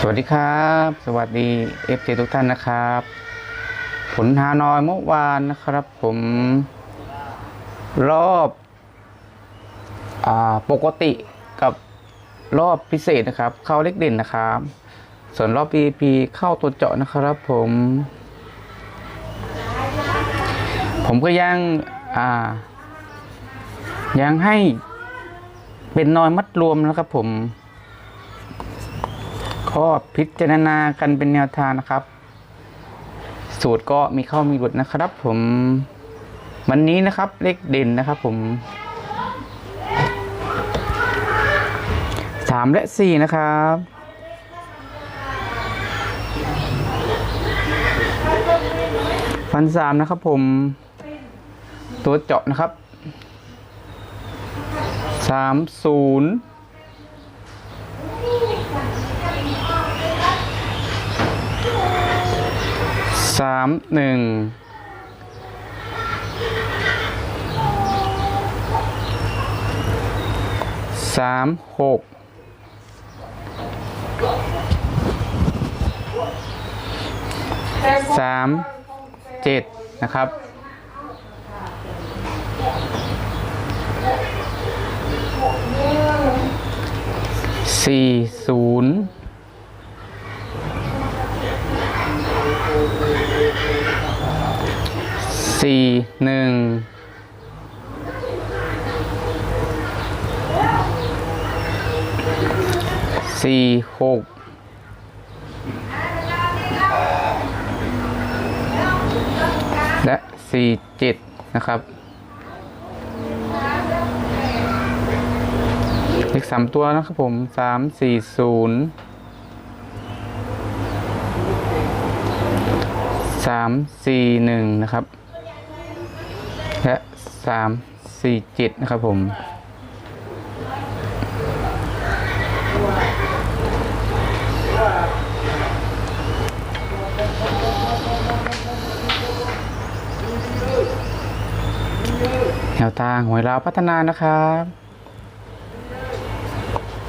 สวัสดีครับ สวัสดีเอฟทุกท่านนะครับ ผลฮานอยเมื่อวานนะครับผม รอบอ่าปกติกับรอบพิเศษนะครับ เข้าเลขเด่นนะครับ ส่วนรอบ PVP เข้าตัวเจาะนะครับผม ผมก็ยังอ่ายังให้เป็นนอยมัดรวมนะครับผม ก็พิจารณากันเป็นแนวทางนะครับ สูตรก็มีเข้ามีหลุดนะครับ ผมวันนี้นะครับเลขเด่นนะครับ ผมสามและสี่นะครับฟันสามนะครับ ผม ตัวเจาะนะครับสามศูนย์ สามหนึ่งสามหกสามเจ็ดนะครับสี่ศูนย์ สี่หนึ่งสี่หกและสี่เจ็ดนะครับเลขสามตัวนะครับผมสามสี่ศูนย์ สามสี่หนึ่งนะครับ และสามสี่เจ็ดนะครับผมแนวทางหวยลาวพัฒนานะครับ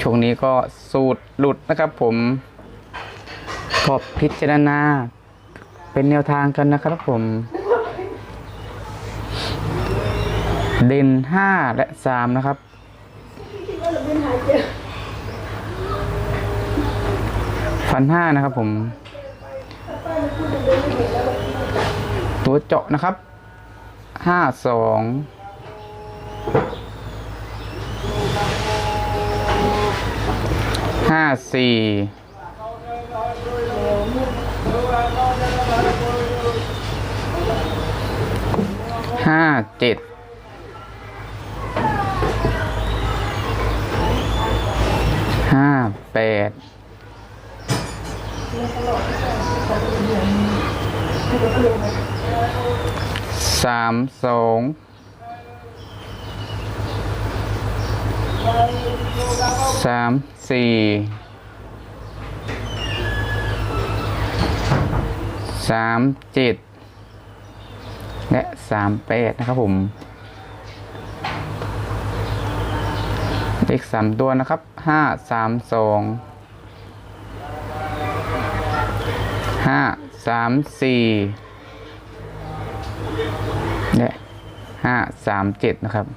ช่วงนี้ก็สูตรหลุดนะครับผมก็พิจารณา เป็นแนวทางกันนะครับผม เด่นห้าและสามนะครับฟันห้านะครับผม ตัวเจาะนะครับห้าสองห้าสี่ ห้าเจ็ด ห้าแปด สามสองสามสี่สามเจ็ดและสามแปดนะครับผมเลขสามตัวนะครับห้าสามสองห้า สามสี่และห้าสามเจ็ดนะครับ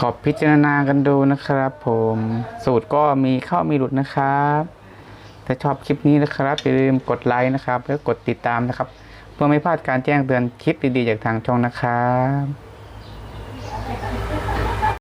ขอบพิจารณากันดูนะครับผมสูตรก็มีเข้ามีหลุดนะครับ ถ้าชอบคลิปนี้นะครับ อย่าลืมกดไลค์นะครับ แล้วกดติดตามนะครับ เพื่อไม่พลาดการแจ้งเตือนคลิปดีๆจากทางช่องนะครับ